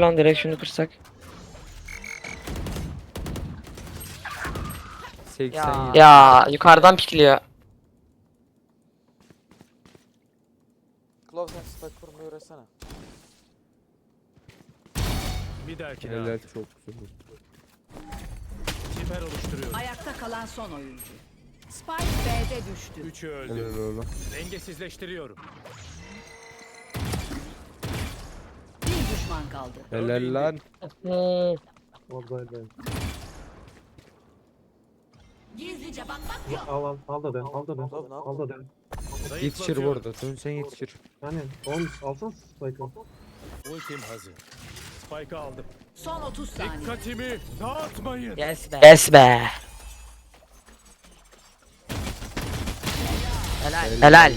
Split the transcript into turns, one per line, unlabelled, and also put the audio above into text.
Lan direkt şunu kırsak.
87.
Ya yukarıdan pikliyor.
Close and spike kurmayı öğretsene.
Bir dahaki
Helal
round.
çok güzel.
Siper oluşturuyorum.
Ayakta kalan son oyuncu. Spike B'de düştü.
Üçü öldü.
Helal oğlum.
Dengesizleştiriyorum.
Düşman kaldı.
Helal lan.
Oradaydı.
Gizlice bakmak yok.
Al al al da ben al da ben
Oğlum, ne
al da ben.
Yetişir bu arada. Dönsen yetişir.
Yani oğlum alsana spike'ı.
Ultim hazır. Spike'ı aldım.
Son 30 saniye.
Dikkatimi dağıtmayın.
Yes be. Yes be. Helal. Helal.